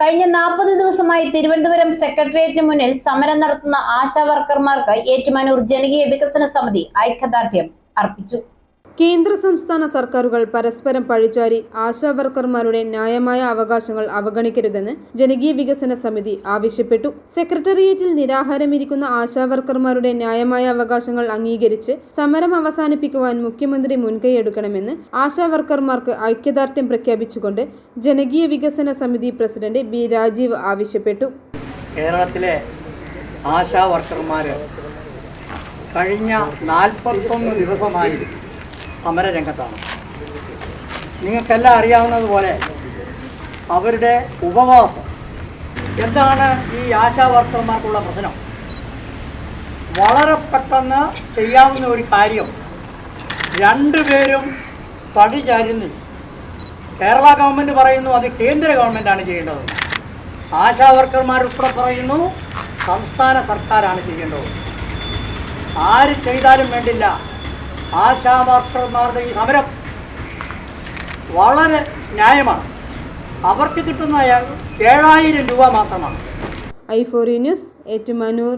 കഴിഞ്ഞ നാൽപ്പത് ദിവസമായി തിരുവനന്തപുരം സെക്രട്ടേറിയറ്റിന് മുന്നിൽ സമരം നടത്തുന്ന ആശാ വർക്കർമാർക്ക് ഏറ്റുമാനൂർ ജനകീയ വികസന സമിതി ഐക്യദാർഢ്യം അർപ്പിച്ചു. കേന്ദ്ര സംസ്ഥാന സർക്കാരുകൾ പരസ്പരം പഴിചാരി ആശാ വർക്കർമാരുടെ ന്യായമായ അവകാശങ്ങൾ അവഗണിക്കരുതെന്ന് ജനകീയ വികസന സമിതി ആവശ്യപ്പെട്ടു. സെക്രട്ടേറിയറ്റിൽ നിരാഹാരമിരിക്കുന്ന ആശാ വർക്കർമാരുടെ ന്യായമായ അവകാശങ്ങൾ അംഗീകരിച്ച് സമരം അവസാനിപ്പിക്കുവാൻ മുഖ്യമന്ത്രി മുൻകൈയെടുക്കണമെന്ന് ആശാ വർക്കർമാർക്ക് ഐക്യദാർഢ്യം പ്രഖ്യാപിച്ചുകൊണ്ട് ജനകീയ വികസന സമിതി പ്രസിഡന്റ് ബി രാജീവ് ആവശ്യപ്പെട്ടു. കേരളത്തിലെ ആശാ വർക്കർമാർ കഴിഞ്ഞ നാൽപ്പത്തൊന്ന് ദിവസമായി സമരരംഗത്താണ്. നിങ്ങൾക്കെല്ലാം അറിയാവുന്നതുപോലെ അവരുടെ ഉപവാസം. എന്താണ് ഈ ആശാ വർക്കർമാർക്കുള്ള പ്രശ്നം? വളരെ പെട്ടെന്ന് ചെയ്യാവുന്ന ഒരു കാര്യം രണ്ടുപേരും പടിചാരുന്നു കേരള ഗവൺമെന്റ് പറയുന്നു അത് കേന്ദ്ര ഗവൺമെന്റാണ് ചെയ്യേണ്ടത്. ആശാ വർക്കർമാർ ഉൾപ്പെടെ പറയുന്നു സംസ്ഥാന സർക്കാരാണ് ചെയ്യേണ്ടത്. ആര് ചെയ്താലും വേണ്ടില്ല. ആശാ വർക്കർമാരുടെ ഈ സമരം വളരെ ന്യായമാണ്. അവർക്ക് കിട്ടുന്ന ഏഴായിരം രൂപ മാത്രമാണ്. ഐ ഫോറി ന്യൂസ് ഏറ്റുമാനൂർ.